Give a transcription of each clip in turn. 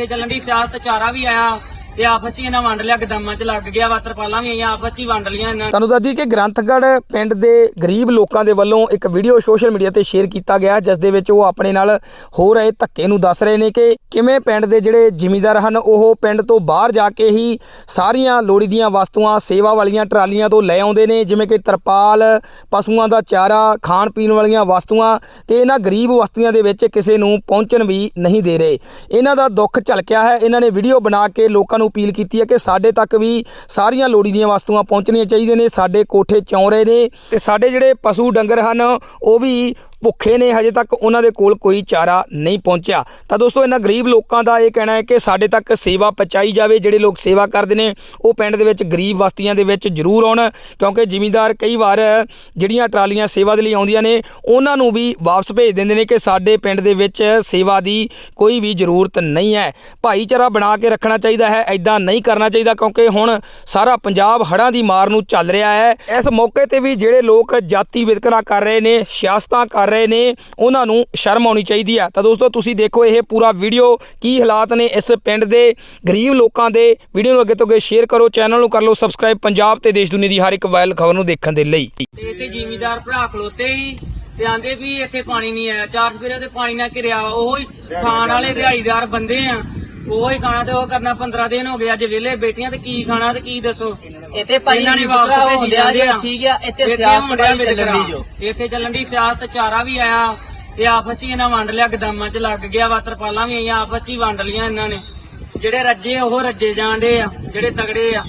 ਇੱਥੇ ਚੱਲਣ ਦੀ ਸਿਆਸਤ ਚਾਰਾ ਵੀ ਆਇਆ। ਤੇ ਆਪਸ 'ਚ ਹੀ ਇਹਨਾਂ ਵੰਡ ਲਿਆ, ਗਦਾਮਾਂ 'ਚ ਲੱਗ ਗਿਆ ਵਾ ਤਰਪਾਲਾਂ ਵੀ ਆਈਆਂ ਆਪਸ 'ਚ ਹੀ ਵੰਡ ਲੀਆਂ ਇਹਨਾਂ ਤੁਹਾਨੂੰ ਦੱਸ ਦਈਏ ਕਿ ਗ੍ਰੰਥਗੜ੍ਹ ਪਿੰਡ ਦੇ ਗਰੀਬ ਲੋਕਾਂ ਦੇ ਵੱਲੋਂ ਇੱਕ ਵੀਡੀਓ ਸੋਸ਼ਲ ਮੀਡੀਆ ਤੇ ਸ਼ੇਅਰ ਕੀਤਾ ਗਿਆ, ਜਿਸ ਦੇ ਵਿੱਚ ਉਹ ਆਪਣੇ ਨਾਲ ਹੋ ਰਹੇ ਧੱਕੇ ਨੂੰ ਦੱਸ ਰਹੇ ਨੇ ਕਿ ਕਿਵੇਂ ਪਿੰਡ ਦੇ ਜਿਹੜੇ ਜ਼ਿਮੀਂਦਾਰ ਹਨ, ਉਹ ਪਿੰਡ ਤੋਂ ਬਾਹਰ ਜਾ ਕੇ ਹੀ ਸਾਰੀਆਂ ਲੋੜੀ ਦੀਆਂ ਵਸਤੂਆਂ, ਸੇਵਾ ਵਾਲੀਆਂ ਟਰਾਲੀਆਂ ਤੋਂ ਲੈ ਆਉਂਦੇ ਨੇ, ਜਿਵੇਂ ਕਿ ਤਰਪਾਲ, ਪਸ਼ੂਆਂ ਦਾ ਚਾਰਾ, ਖਾਣ ਪੀਣ ਵਾਲੀਆਂ ਵਸਤੂਆਂ ਤੇ ਇਹਨਾਂ ਗਰੀਬ ਵਸਤੂਆਂ ਦੇ ਵਿੱਚ ਕਿਸੇ ਨੂੰ ਪਹੁੰਚਣ ਵੀ ਨਹੀਂ ਦੇ ਰਹੇ। ਇਹਨਾਂ ਦਾ ਦੁੱਖ ਝਲਕਿਆ ਹੈ। ਇਹਨਾਂ ਨੇ ਵੀਡੀਓ ਬਣਾ ਕੇ ਲੋਕਾਂ ਨੂੰ ਅਪੀਲ ਕੀਤੀ ਹੈ ਕਿ ਸਾਡੇ ਤੱਕ ਵੀ ਸਾਰੀਆਂ ਲੋੜੀ ਦੀਆਂ ਵਸਤੂਆਂ ਪਹੁੰਚਣੀਆਂ ਚਾਹੀਦੀਆਂ ਨੇ, ਸਾਡੇ ਕੋਠੇ ਚੌਂ ਰਹੇ ਨੇ ਤੇ ਸਾਡੇ ਜਿਹੜੇ ਪਸ਼ੂ ਡੰਗਰ ਹਨ, ਉਹ ਵੀ ਭੁੱਖੇ ਨੇ, ਹਜੇ ਤੱਕ ਉਹਨਾਂ ਦੇ ਕੋਲ ਕੋਈ ਚਾਰਾ ਨਹੀਂ ਪਹੁੰਚਿਆ। ਤਾਂ ਦੋਸਤੋ, ਇਹਨਾਂ ਗਰੀਬ ਲੋਕਾਂ ਦਾ ਇਹ ਕਹਿਣਾ ਹੈ ਕਿ ਸਾਡੇ ਤੱਕ ਸੇਵਾ ਪਹੁੰਚਾਈ ਜਾਵੇ, ਜਿਹੜੇ ਲੋਕ ਸੇਵਾ ਕਰਦੇ ਨੇ, ਉਹ ਪਿੰਡ ਦੇ ਵਿੱਚ ਗਰੀਬ ਵਸਤੀਆਂ ਦੇ ਵਿੱਚ ਜ਼ਰੂਰ ਆਉਣ, ਕਿਉਂਕਿ ਜ਼ਿਮੀਂਦਾਰ ਕਈ ਵਾਰ ਜਿਹੜੀਆਂ ਟਰਾਲੀਆਂ ਸੇਵਾ ਦੇ ਲਈ ਆਉਂਦੀਆਂ ਨੇ, ਉਹਨਾਂ ਨੂੰ ਵੀ ਵਾਪਸ ਭੇਜ ਦਿੰਦੇ ਨੇ ਕਿ ਸਾਡੇ ਪਿੰਡ ਦੇ ਵਿੱਚ ਸੇਵਾ ਦੀ ਕੋਈ ਵੀ ਜ਼ਰੂਰਤ ਨਹੀਂ ਹੈ। ਭਾਈਚਾਰਾ ਬਣਾ ਕੇ ਰੱਖਣਾ ਚਾਹੀਦਾ ਹੈ ਐਦਾਂ ਨਹੀਂ ਕਰਨਾ ਚਾਹੀਦਾ, ਕਿਉਂਕਿ ਹੁਣ ਸਾਰਾ ਪੰਜਾਬ ਹੜ੍ਹਾਂ ਦੀ ਮਾਰ ਨੂੰ ਚੱਲ ਰਿਹਾ ਹੈ। ਇਸ ਮੌਕੇ ਤੇ ਵੀ ਜਿਹੜੇ ਲੋਕ ਜਾਤੀ ਵਿਤਕਰਾ ਕਰ ਰਹੇ ਨੇ, ਸਿਆਸਤਾਂ ਕਰ ਰਹੇ ਨੇ, ਉਹਨਾਂ ਨੂੰ ਸ਼ਰਮ ਆਉਣੀ ਚਾਹੀਦੀ ਆ। ਤਾਂ ਦੋਸਤੋ, ਤੁਸੀਂ ਦੇਖੋ ਇਹ ਪੂਰਾ ਵੀਡੀਓ ਕੀ ਹਾਲਾਤ ਨੇ ਇਸ ਪਿੰਡ ਦੇ ਗਰੀਬ ਲੋਕਾਂ ਦੇ। ਵੀਡੀਓ ਨੂੰ ਅੱਗੇ ਤੋਂ ਅੱਗੇ ਸ਼ੇਅਰ ਕਰੋ ਚੈਨਲ ਨੂੰ ਕਰ ਲਓ ਸਬਸਕ੍ਰਾਈਬ ਪੰਜਾਬ ਤੇ ਦੇਸ਼ ਦੁਨੀਆ ਦੀ ਹਰ ਇੱਕ ਵਾਇਰਲ ਖਬਰ ਨੂੰ ਦੇਖਣ ਦੇ ਲਈ। ਇੱਥੇ ਜ਼ਿਮੀਦਾਰ ਭਰਾ ਖਲੋਤੇ ਸੀ ਤੇ ਆਂਦੇ ਵੀ ਇੱਥੇ ਪਾਣੀ ਨਹੀਂ ਆਇਆ। ਚਾਰ ਸਵੇਰੇ ਤੇ ਪਾਣੀ ਨਾਲ ਘਿਰਿਆ। ਵਾ। ਹੀ ਖਾਣ ਵਾਲੇ ਦਿਹਾੜੀਦਾਰ ਬੰਦੇ ਆ। ਉਹੋ ਹੀ ਖਾਣਾ ਤੇ ਉਹ ਕਰਨਾ 15 ਦਿਨ ਹੋ ਗਏ ਅੱਜ ਵਿਹਲੇ ਬੈਠੀਆਂ ਤੇ ਕੀ ਖਾਣਾ ਤੇ ਕੀ ਦੱਸੋ ਇੱਥੇ ਭਾਈ ਇਹਨਾਂ ਨੇ ਵਾਪਸ ਹੋਣ ਭੇਜੀ ਡਿਆ ਜਾਂਦੇ ਆ ਠੀਕ ਆ, ਇੱਥੇ ਸਿਆਸਤ ਚੱਲਣ। ਦੀ ਜੋ। ਇੱਥੇ ਚੱਲਣ ਦੀ ਸਿਆਸਤ ਚਾਰਾ ਵੀ ਆਇਆ ਤੇ ਆਪਸ 'ਚ ਹੀ ਇਹਨਾਂ ਵੰਡ ਲਿਆ ਗਦਾਮਾਂ 'ਚ ਲੱਗ ਗਿਆ ਵਾ ਤਰਪਾਲਾਂ ਵੀ ਆਈਆਂ ਆਪਸ 'ਚ ਹੀ ਵੰਡ ਲੀਆਂ ਇਹਨਾਂ ਨੇ ਜਿਹੜੇ ਰੱਜੇ ਉਹ ਰੱਜੇ ਜਾਂਦੇ ਆ ਜਿਹੜੇ ਤਗੜੇ ਆ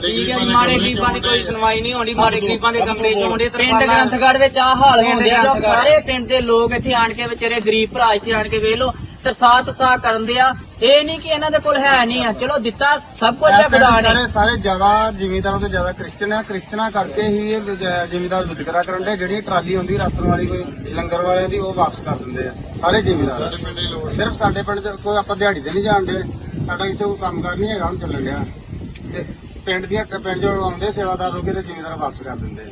ਠੀਕ ਹੈ ਜੀ, ਮਾੜੇ ਗਰੀਬਾਂ ਦੀ ਕੋਈ ਸੁਣਵਾਈ ਨਹੀਂ ਹੋਣੀ ਮਾੜੇ ਗਰੀਬਾਂ ਦੇ ਕਮਰੇ ਚੋਂਦੇ ਪਿੰਡ ਗ੍ਰੰਥਗੜ੍ਹ ਵਿੱਚ ਆ ਹਾਲ ਹੁੰਦੇ ਆ ਜੋ। ਸਾਰੇ ਪਿੰਡ ਦੇ ਲੋਕ ਇੱਥੇ ਆਣ ਕੇ ਵਿਚਾਰੇ ਗਰੀਬ ਭਰਾ ਇੱਥੇ ਆਣ ਕੇ ਵੇਖ ਲੋ ਤਰਸਾ ਤਰਸਾ ਕਰਨ ਦੇ ਆ। ਇਹ ਨਹੀਂ ਕਿ ਇਹਨਾਂ ਦੇ ਕੋਲ ਹੈ ਨਹੀਂ ਆ। ਚਲੋ ਦਿੱਤਾ ਸਭ ਕੁਝ ਆ ਖੁਦਾ ਨੇ। ਸਾਰੇ ਸਾਰੇ ਜ਼ਿਆਦਾ ਜ਼ਿਮੀਂਦਾਰਾਂ ਤੋਂ ਜ਼ਿਆਦਾ ਕ੍ਰਿਸਚਨ ਆ। ਕ੍ਰਿਸਚਨਾਂ ਕਰਕੇ ਹੀ ਇਹ ਜ- ਜ਼ਿਮੀਂਦਾਰ ਵਿਤਕਰਾ ਕਰਨ ਦੇ। ਜਿਹੜੀ ਟਰਾਲੀ ਹੁੰਦੀ ਰਾਸ਼ਨ ਵਾਲੀ ਕੋਈ ਲੰਗਰ ਵਾਲਿਆਂ ਦੀ ਉਹ ਵਾਪਸ ਕਰ ਦਿੰਦੇ ਆ। ਸਾਰੇ ਜ਼ਿਮੀਂਦਾਰ। ਸਿਰਫ ਸਾਡੇ ਪਿੰਡ ਚ ਕੋਈ ਆਪਾਂ ਦਿਹਾੜੀ ਤੇ ਨਹੀਂ ਜਾਣਦੇ। ਸਾਡਾ ਇੱਥੇ ਕੋਈ ਕੰਮਕਾਰ ਨਹੀਂ ਹੈਗਾ ਹੁਣ ਚੱਲਣ ਡਿਆ। ਤੇ ਪਿੰਡ ਦੀਆਂ ਪਿੰਡ ਜੋ ਆਉਂਦੇ ਸੇਵਾਦਾਰ ਲੋਕੇ ਤੇ ਜ਼ਿਮੀਂਦਾਰ ਵਾਪਸ ਕਰ ਦਿੰਦੇ ਆ।